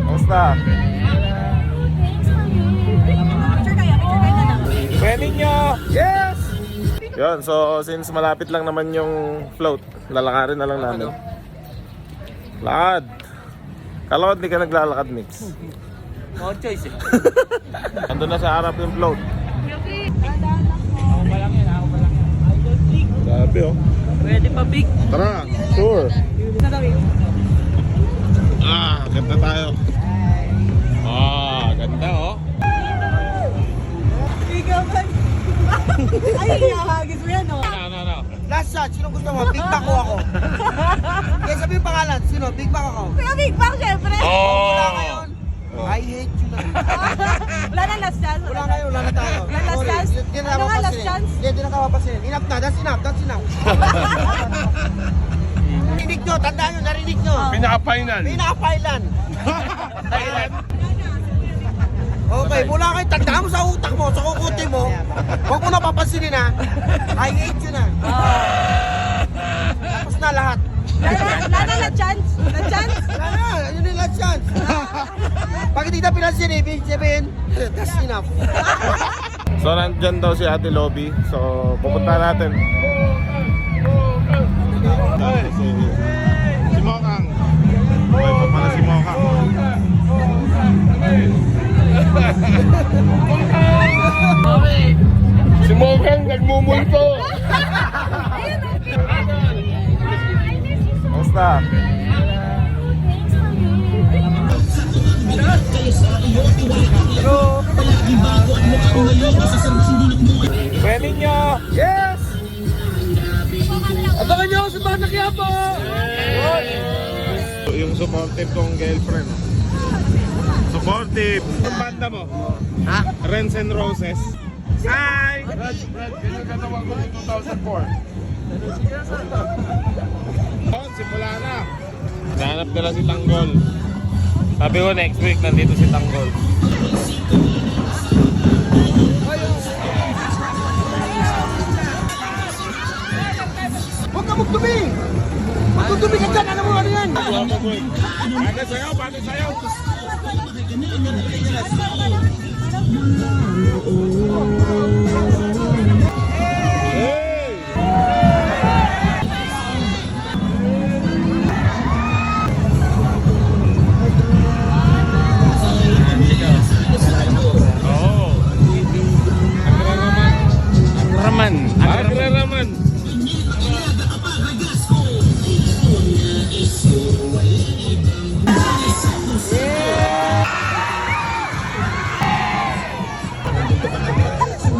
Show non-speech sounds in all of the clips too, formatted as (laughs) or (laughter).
Kamusta? Pwede nyo! Yes! Yun, so since malapit lang naman yung float, lalakarin na lang namin. Lakad! Kala ko hindi ka naglalakad, Mix. No choice eh. (laughs) Ando na sa harap yung float. Ako pa lang yun, ako pa lang. Sabi oh. Pwede pa big. Tara, sure. Ah, ganda tayo. Ah, ganda oh. (laughs) Ay, hahagis mo yan, oh. No, no, no. Last shot, sino gusto mo? Big Mac o ako? (laughs) Kaya sabi yung pangalan, sino? Big Mac ako? Kuya Big Bang, syempre. Wala Oh! ngayon. I hate you na. (laughs) Wala na last chance. Wala ngayon, wala na tayo. Wala last Sorry, chance? Hindi na Ano nga last napapansin. chance? Hindi, hindi na kapapansin. Enough na, that's enough, that's enough. (laughs) narinig nyo, tandaan nyo, narinig nyo. Pinaka-final. Pinaka-pailan. Okay, mula kayo, tandaan mo sa utak mo, sa kukuti mo. Huwag mo na papansinin ha. I hate you na. Tapos na lahat. Wala na last chance. Last chance. Wala na, yun yung last chance. Pag hindi na pinansin, ibig sabihin, (laughs) that's enough. So nandyan daw si Ate Lobby. So pupunta natin. Ay, si, si Mokang. Ay, pa pala si Mokang. si Mokang nagmumulto. Kamusta? Pwede nyo! Yes! Abangan niyo ako sa Bata Quiapo! Yung supportive kong girlfriend. Supportive! Ang banda mo? Ha? Rens and Roses. Hi! Brad, Brad, kailan ka tawag ko in 2004? Oh, simula na. Nahanap nila si Tanggol. Sabi ko next week nandito si Tanggol. Huwag ka magdumi! Magdumi ka dyan, alam mo ano yan? Bagay sayaw, bagay sayaw. Hey!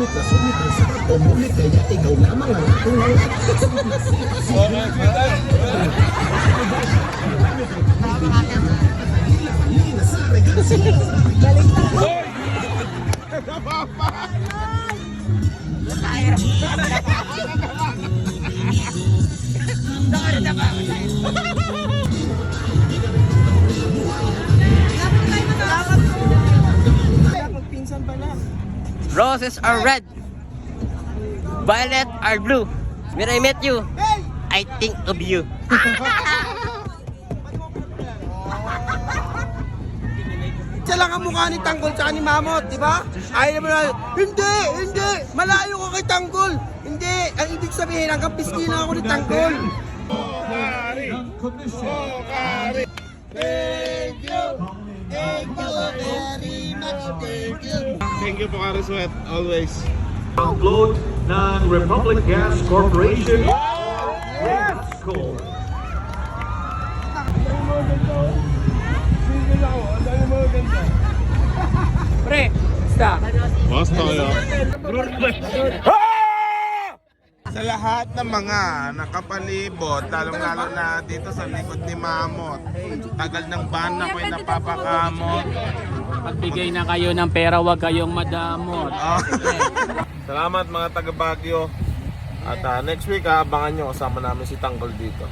Magpinsan Roses are red. Violet are blue. When I met you! I think of you. (laughs) Siya lang ang mukha ni Tanggol sa ni Mamot, di ba? Ayaw naman na, hindi, hindi, malayo ko kay Tanggol. Hindi, ang ibig sabihin, hanggang pisngi na ako ni Tanggol. Kari! Kari! Thank you, Thank you po, Kari Sweat. Always. Ang float ng Republic Gas Corporation. Yes! Cool. Pre, basta. Basta yun. Sa lahat ng mga nakapalibot, lalong-lalo na dito sa likod ni Mamot, tagal ng ban na ko'y napapakamot. Magbigay na kayo ng pera, wag kayong madamot. Ah. (laughs) Salamat mga taga Baguio. At ah, next week, ah, abangan nyo kasama namin si Tanggol dito.